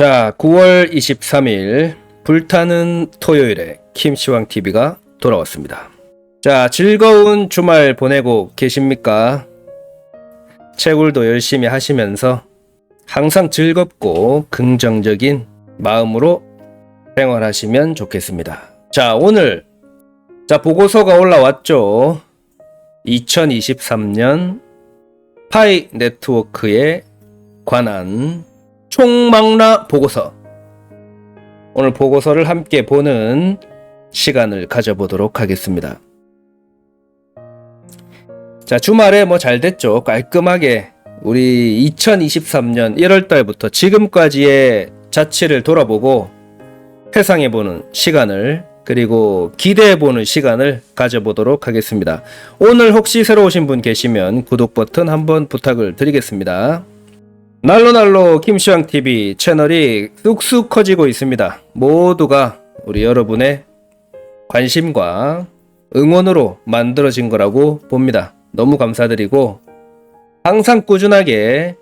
자, 9월 23일 불타는 토요일에 김시황TV가 돌아왔습니다. 자, 즐거운 주말 보내고 계십니까? 채굴도 열심히 하시면서 항상 즐겁고 긍정적인 마음으로 생활하시면 좋겠습니다. 자, 오늘 자, 보고서가 올라왔죠. 2023년 파이 네트워크에 관한 총망라 보고서. 오늘 보고서를 함께 보는 시간을 가져보도록 하겠습니다. 자, 주말에 뭐 잘 됐죠. 깔끔하게 우리 2023년 1월 달부터 지금까지의 자취를 돌아보고 회상해보는 시간을 그리고 기대해보는 시간을 가져보도록 하겠습니다. 오늘 혹시 새로 오신 분 계시면 구독 버튼 한번 부탁을 드리겠습니다. 날로날로 김시황TV 채널이 쑥쑥 커지고 있습니다. 모두가 우리 여러분의 관심과 응원으로 만들어진 거라고 봅니다. 너무 감사드리고 항상 꾸준하게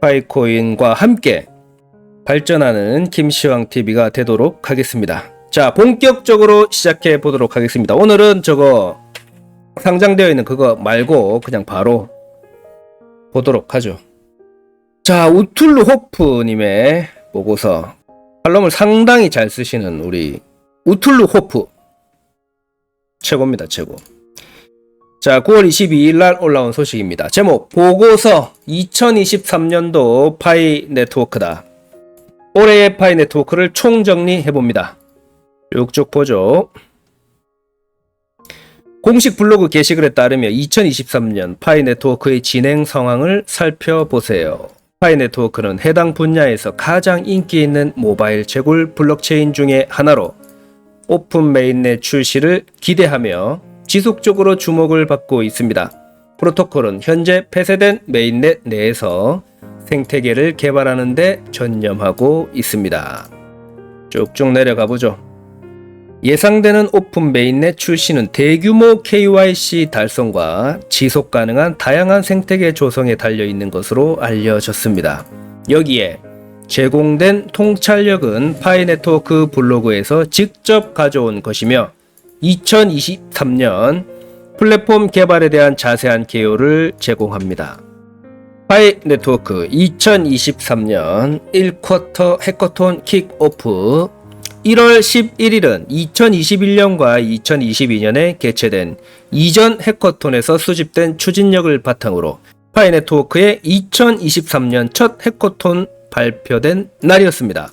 파이코인과 함께 발전하는 김시황TV가 되도록 하겠습니다. 자, 본격적으로 시작해 보도록 하겠습니다. 오늘은 저거 상장되어 있는 그거 말고 그냥 바로 보도록 하죠. 자, 우툴루 호프님의 보고서. 칼럼을 상당히 잘 쓰시는 우리 우툴루 호프. 최고입니다, 최고. 자, 9월 22일 날 올라온 소식입니다. 제목, 보고서 2023년도 파이 네트워크다. 올해의 파이 네트워크를 총정리해봅니다. 쭉쭉 보죠. 공식 블로그 게시글에 따르며 2023년 파이 네트워크의 진행 상황을 살펴보세요. 파이 네트워크는 해당 분야에서 가장 인기 있는 모바일 채굴 블록체인 중의 하나로 오픈 메인넷 출시를 기대하며 지속적으로 주목을 받고 있습니다. 프로토콜은 현재 폐쇄된 메인넷 내에서 생태계를 개발하는 데 전념하고 있습니다. 쭉쭉 내려가 보죠. 예상되는 오픈 메인넷 출시는 대규모 KYC 달성과 지속 가능한 다양한 생태계 조성에 달려 있는 것으로 알려졌습니다. 여기에 제공된 통찰력은 파이 네트워크 블로그에서 직접 가져온 것이며 2023년 플랫폼 개발에 대한 자세한 개요를 제공합니다. 파이 네트워크 2023년 1쿼터 해커톤 킥오프 1월 11일은 2021년과 2022년에 개최된 이전 해커톤에서 수집된 추진력을 바탕으로 파이 네트워크의 2023년 첫 해커톤 발표된 날이었습니다.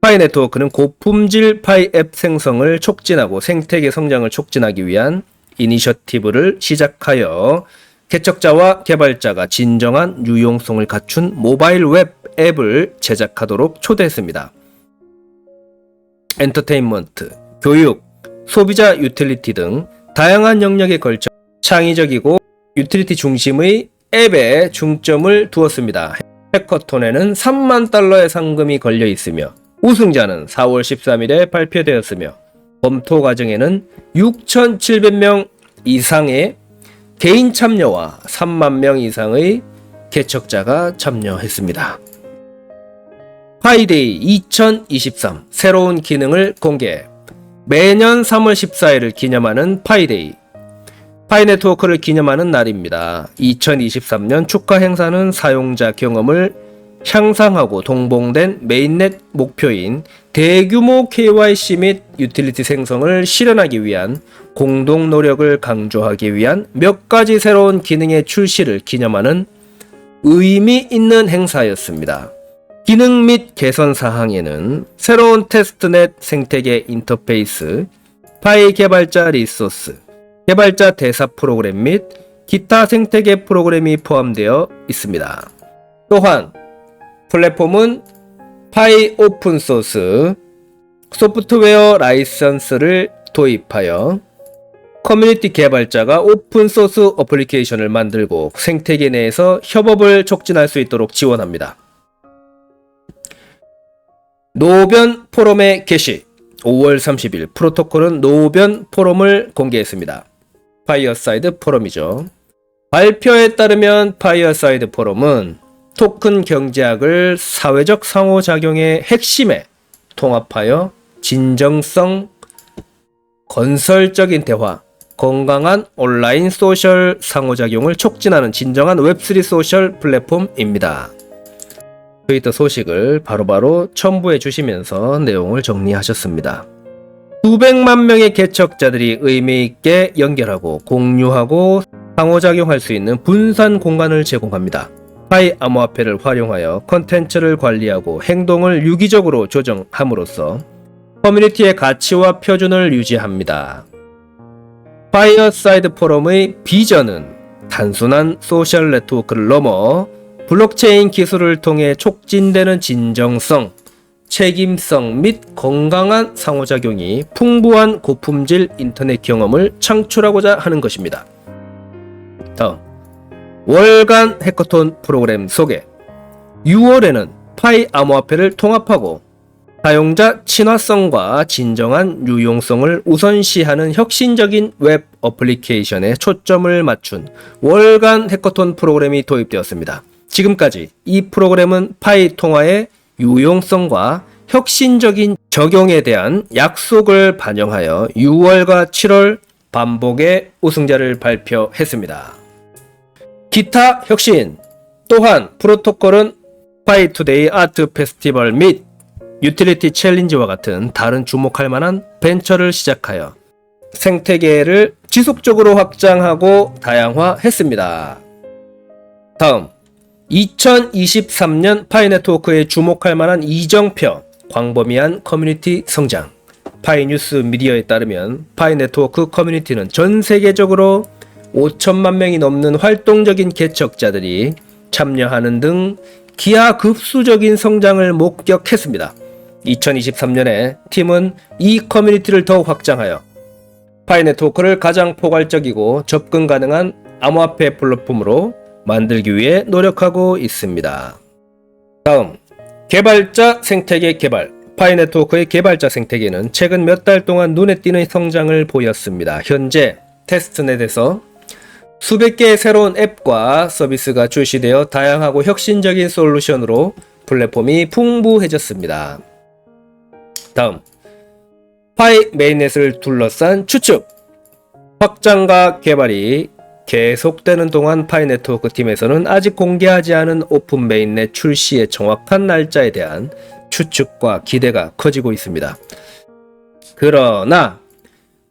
파이 네트워크는 고품질 파이 앱 생성을 촉진하고 생태계 성장을 촉진하기 위한 이니셔티브를 시작하여 개척자와 개발자가 진정한 유용성을 갖춘 모바일 웹 앱을 제작하도록 초대했습니다. 엔터테인먼트, 교육, 소비자 유틸리티 등 다양한 영역에 걸쳐 창의적이고 유틸리티 중심의 앱에 중점을 두었습니다. 해커톤에는 3만 달러의 상금이 걸려 있으며 우승자는 4월 13일에 발표되었으며 검토 과정에는 6,700명 이상의 개인 참여와 3만 명 이상의 개척자가 참여했습니다. 파이데이 2023 새로운 기능을 공개. 매년 3월 14일을 기념하는 파이데이. 파이 네트워크를 기념하는 날입니다. 2023년 축하 행사는 사용자 경험을 향상하고 동봉된 메인넷 목표인 대규모 KYC 및 유틸리티 생성을 실현하기 위한 공동 노력을 강조하기 위한 몇 가지 새로운 기능의 출시를 기념하는 의미 있는 행사였습니다. 기능 및 개선 사항에는 새로운 테스트넷 생태계 인터페이스, 파이 개발자 리소스, 개발자 대사 프로그램 및 기타 생태계 프로그램이 포함되어 있습니다. 또한 플랫폼은 파이 오픈소스 소프트웨어 라이선스를 도입하여 커뮤니티 개발자가 오픈소스 어플리케이션을 만들고 생태계 내에서 협업을 촉진할 수 있도록 지원합니다. 노변 포럼의 게시 5월 30일 프로토콜은 노변 포럼을 공개했습니다. 파이어사이드 포럼이죠. 발표에 따르면 파이어사이드 포럼은 토큰 경제학을 사회적 상호작용의 핵심에 통합하여 진정성, 건설적인 대화, 건강한 온라인 소셜 상호작용을 촉진하는 진정한 웹3 소셜 플랫폼입니다. 트위터 소식을 바로바로 첨부해 주시면서 내용을 정리하셨습니다. 수백만 명의 개척자들이 의미 있게 연결하고 공유하고 상호작용할 수 있는 분산 공간을 제공합니다. 파이 암호화폐를 활용하여 컨텐츠를 관리하고 행동을 유기적으로 조정함으로써 커뮤니티의 가치와 표준을 유지합니다. 파이어사이드 포럼의 비전은 단순한 소셜 네트워크를 넘어 블록체인 기술을 통해 촉진되는 진정성, 책임성 및 건강한 상호작용이 풍부한 고품질 인터넷 경험을 창출하고자 하는 것입니다. 다음 월간 해커톤 프로그램 소개 6월에는 파이 암호화폐를 통합하고 사용자 친화성과 진정한 유용성을 우선시하는 혁신적인 웹 어플리케이션에 초점을 맞춘 월간 해커톤 프로그램이 도입되었습니다. 지금까지 이 프로그램은 파이 통화의 유용성과 혁신적인 적용에 대한 약속을 반영하여 6월과 7월 반복의 우승자를 발표했습니다. 기타 혁신 또한 프로토콜은 파이투데이 아트 페스티벌 및 유틸리티 챌린지와 같은 다른 주목할 만한 벤처를 시작하여 생태계를 지속적으로 확장하고 다양화했습니다. 다음 2023년 파이네트워크에 주목할 만한 이정표 광범위한 커뮤니티 성장 파이뉴스 미디어에 따르면 파이네트워크 커뮤니티는 전 세계적으로 5천만 명이 넘는 활동적인 개척자들이 참여하는 등 기하급수적인 성장을 목격했습니다. 2023년에 팀은 이 커뮤니티를 더욱 확장하여 파이네트워크를 가장 포괄적이고 접근 가능한 암호화폐 플랫폼으로 만들기 위해 노력하고 있습니다. 다음, 개발자 생태계 개발. 파이네트워크의 개발자 생태계는 최근 몇 달 동안 눈에 띄는 성장을 보였습니다. 현재 테스트넷에서 수백 개의 새로운 앱과 서비스가 출시되어 다양하고 혁신적인 솔루션으로 플랫폼이 풍부해졌습니다. 다음, 파이 메인넷을 둘러싼 추측. 확장과 개발이 계속되는 동안 파이 네트워크 팀에서는 아직 공개하지 않은 오픈 메인넷 출시의 정확한 날짜에 대한 추측과 기대가 커지고 있습니다. 그러나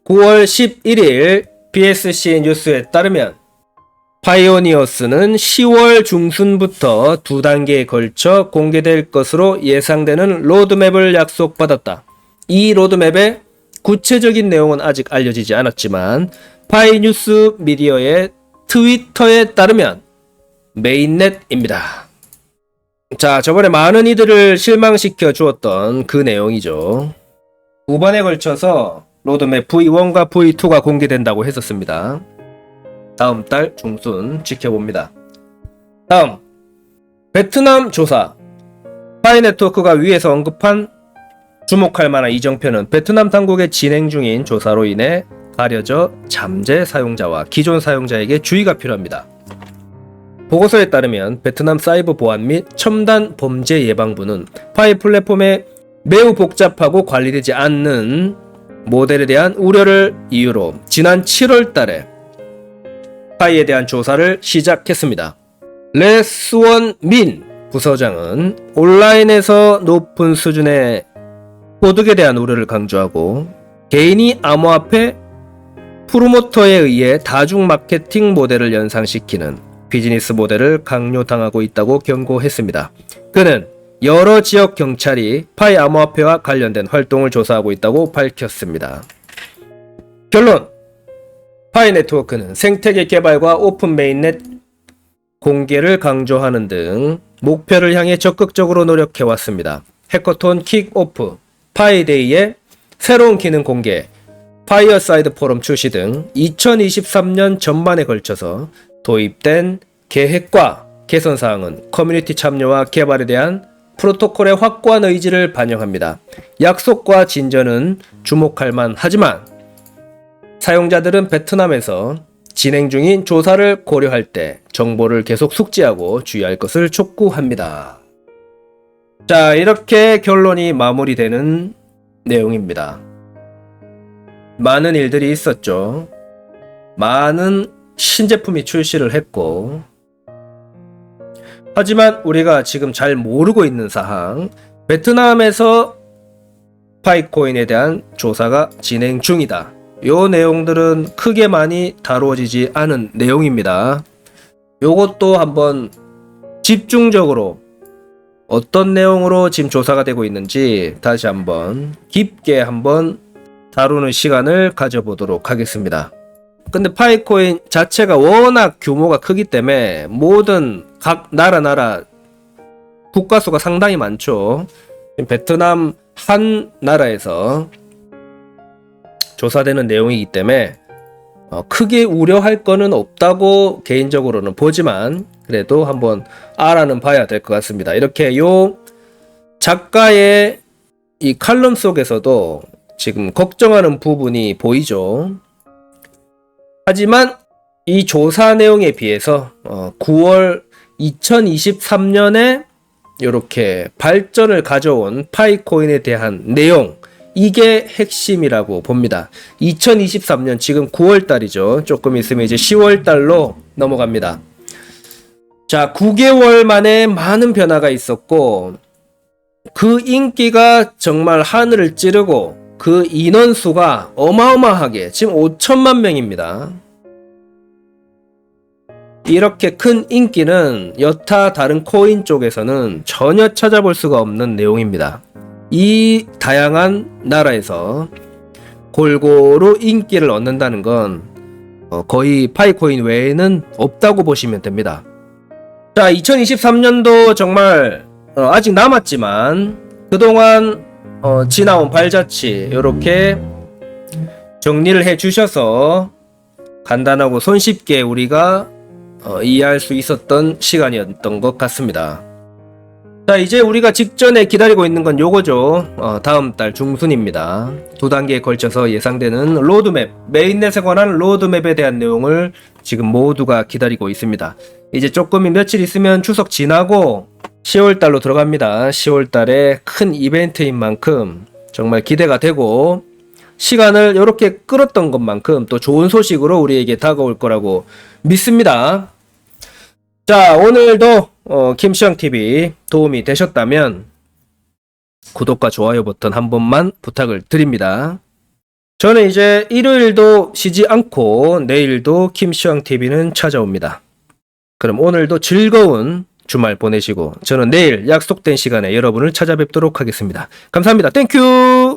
9월 11일 BSC 뉴스에 따르면 파이오니어스는 10월 중순부터 두 단계에 걸쳐 공개될 것으로 예상되는 로드맵을 약속받았다. 이 로드맵의 구체적인 내용은 아직 알려지지 않았지만 파이뉴스 미디어의 트위터에 따르면 메인넷입니다. 자, 저번에 많은 이들을 실망시켜 주었던 그 내용이죠. 두 번에 걸쳐서 로드맵 V1과 V2가 공개된다고 했었습니다. 다음 달 중순 지켜봅니다. 다음, 베트남 조사. 파이네트워크가 위에서 언급한 주목할 만한 이정표는 베트남 당국의 진행 중인 조사로 인해 가려져 잠재 사용자와 기존 사용자에게 주의가 필요합니다. 보고서에 따르면 베트남 사이버 보안 및 첨단 범죄 예방부는 파이 플랫폼에 매우 복잡하고 관리되지 않는 모델에 대한 우려를 이유로 지난 7월 달에 파이에 대한 조사를 시작했습니다. 레스원 민 부서장은 온라인에서 높은 수준의 소득에 대한 우려를 강조하고 개인이 암호화폐 프로모터에 의해 다중 마케팅 모델을 연상시키는 비즈니스 모델을 강요당하고 있다고 경고했습니다. 그는 여러 지역 경찰이 파이 암호화폐와 관련된 활동을 조사하고 있다고 밝혔습니다. 결론 파이 네트워크는 생태계 개발과 오픈 메인넷 공개를 강조하는 등 목표를 향해 적극적으로 노력해왔습니다. 해커톤 킥오프, 파이데이의 새로운 기능 공개, 파이어사이드 포럼 출시 등 2023년 전반에 걸쳐서 도입된 계획과 개선 사항은 커뮤니티 참여와 개발에 대한 프로토콜의 확고한 의지를 반영합니다. 약속과 진전은 주목할 만 하지만 사용자들은 베트남에서 진행 중인 조사를 고려할 때 정보를 계속 숙지하고 주의할 것을 촉구합니다. 자, 이렇게 결론이 마무리되는 내용입니다. 많은 일들이 있었죠. 많은 신제품이 출시를 했고, 하지만 우리가 지금 잘 모르고 있는 사항, 베트남에서 파이코인에 대한 조사가 진행 중이다. 요 내용들은 크게 많이 다루어지지 않은 내용입니다. 요것도 한번 집중적으로 어떤 내용으로 지금 조사가 되고 있는지 다시 한번 깊게 한번 다루는 시간을 가져보도록 하겠습니다. 근데 파이코인 자체가 워낙 규모가 크기 때문에 모든 각 나라 나라 국가 수가 상당히 많죠. 베트남 한 나라에서 조사되는 내용이기 때문에 어, 크게 우려할 거는 없다고 개인적으로는 보지만 그래도 한번 알아는 봐야 될 것 같습니다. 이렇게 요 작가의 이 칼럼 속에서도 지금 걱정하는 부분이 보이죠. 하지만 이 조사 내용에 비해서 어, 9월 2023년에 이렇게 발전을 가져온 파이코인에 대한 내용 이게 핵심이라고 봅니다. 2023년 지금 9월 달이죠. 조금 있으면 이제 10월 달로 넘어갑니다. 자, 9개월 만에 많은 변화가 있었고 그 인기가 정말 하늘을 찌르고 그 인원수가 어마어마하게 지금 5천만 명입니다. 이렇게 큰 인기는 여타 다른 코인 쪽에서는 전혀 찾아볼 수가 없는 내용입니다. 이 다양한 나라에서 골고루 인기를 얻는다는 건 어, 거의 파이코인 외에는 없다고 보시면 됩니다. 자, 2023년도 정말 어, 아직 남았지만 그동안 어, 지나온 발자취 이렇게 정리를 해 주셔서 간단하고 손쉽게 우리가 어, 이해할 수 있었던 시간이었던 것 같습니다. 자, 이제 우리가 직전에 기다리고 있는 건 요거죠. 어, 다음 달 중순입니다. 두 단계에 걸쳐서 예상되는 로드맵, 메인넷에 관한 로드맵에 대한 내용을 지금 모두가 기다리고 있습니다. 이제 조금 며칠 있으면 추석 지나고 10월 달로 들어갑니다. 10월 달에 큰 이벤트인 만큼 정말 기대가 되고 시간을 이렇게 끌었던 것만큼 또 좋은 소식으로 우리에게 다가올 거라고 믿습니다. 자, 오늘도 어, 김시영 TV 도움이 되셨다면 구독과 좋아요 버튼 한 번만 부탁을 드립니다. 저는 이제 일요일도 쉬지 않고 내일도 김시영 TV는 찾아옵니다. 그럼 오늘도 즐거운 주말 보내시고 저는 내일 약속된 시간에 여러분을 찾아뵙도록 하겠습니다. 감사합니다. 땡큐!